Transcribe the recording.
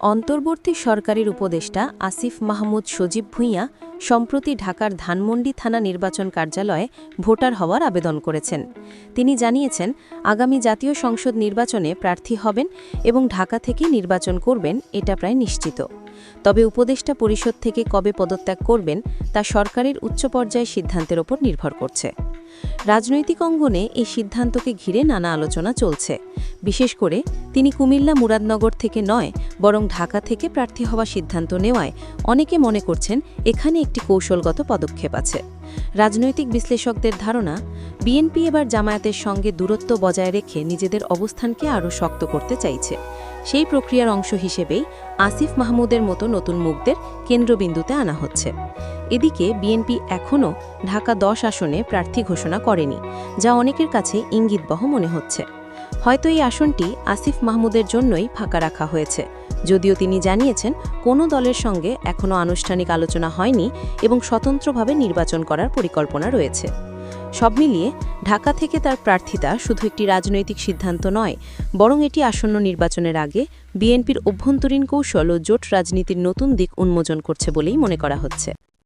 অন্তর্বর্তী সরকারের উপদেষ্টা আসিফ মাহমুদ সজীব ভূঁইয়া সম্প্রতি ঢাকার ধানমন্ডি থানা নির্বাচন কার্যালয়ে ভোটার হওয়ার আবেদন করেছেন। তিনি জানিয়েছেন, আগামী জাতীয় সংসদ নির্বাচনে প্রার্থী হবেন এবং ঢাকা থেকে নির্বাচন করবেন এটা প্রায় নিশ্চিত। তবে উপদেষ্টা পরিষদ থেকে কবে পদত্যাগ করবেন তা সরকারের উচ্চ পর্যায়ে সিদ্ধান্তের ওপর নির্ভর করছে। রাজনৈতিক অঙ্গনে এই সিদ্ধান্তকে ঘিরে নানা আলোচনা চলছে। বিশেষ করে তিনি কুমিল্লা মুরাদনগর থেকে নয়, বরং ঢাকা থেকে প্রার্থী হওয়া সিদ্ধান্ত নেওয়ায় অনেকে মনে করছেন এখানে একটি কৌশলগত পদক্ষেপ আছে। রাজনৈতিক বিশ্লেষকদের ধারণা, বিএনপি এবার জামায়াতের সঙ্গে দূরত্ব বজায় রেখে নিজেদের অবস্থানকে আরও শক্ত করতে চাইছে। সেই প্রক্রিয়ার অংশ হিসেবেই আসিফ মাহমুদের মতো নতুন মুখদের কেন্দ্রবিন্দুতে আনা হচ্ছে। এদিকে বিএনপি এখনও ঢাকা দশ আসনে প্রার্থী ঘোষণা করেনি, যা অনেকের কাছে ইঙ্গিতবহ মনে হচ্ছে। হয়তো এই আসনটি আসিফ মাহমুদের জন্যই ফাঁকা রাখা হয়েছে, যদিও তিনি জানিয়েছেন কোনো দলের সঙ্গে এখনও আনুষ্ঠানিক আলোচনা হয়নি এবং স্বতন্ত্রভাবে নির্বাচন করার পরিকল্পনা রয়েছে। সব মিলিয়ে ঢাকা থেকে তার প্রার্থিতা শুধু একটি রাজনৈতিক সিদ্ধান্ত নয়, বরং এটি আসন্ন নির্বাচনের আগে বিএনপির অভ্যন্তরীণ কৌশল ও জোট রাজনীতির নতুন দিক উন্মোচন করছে বলেই মনে করা হচ্ছে।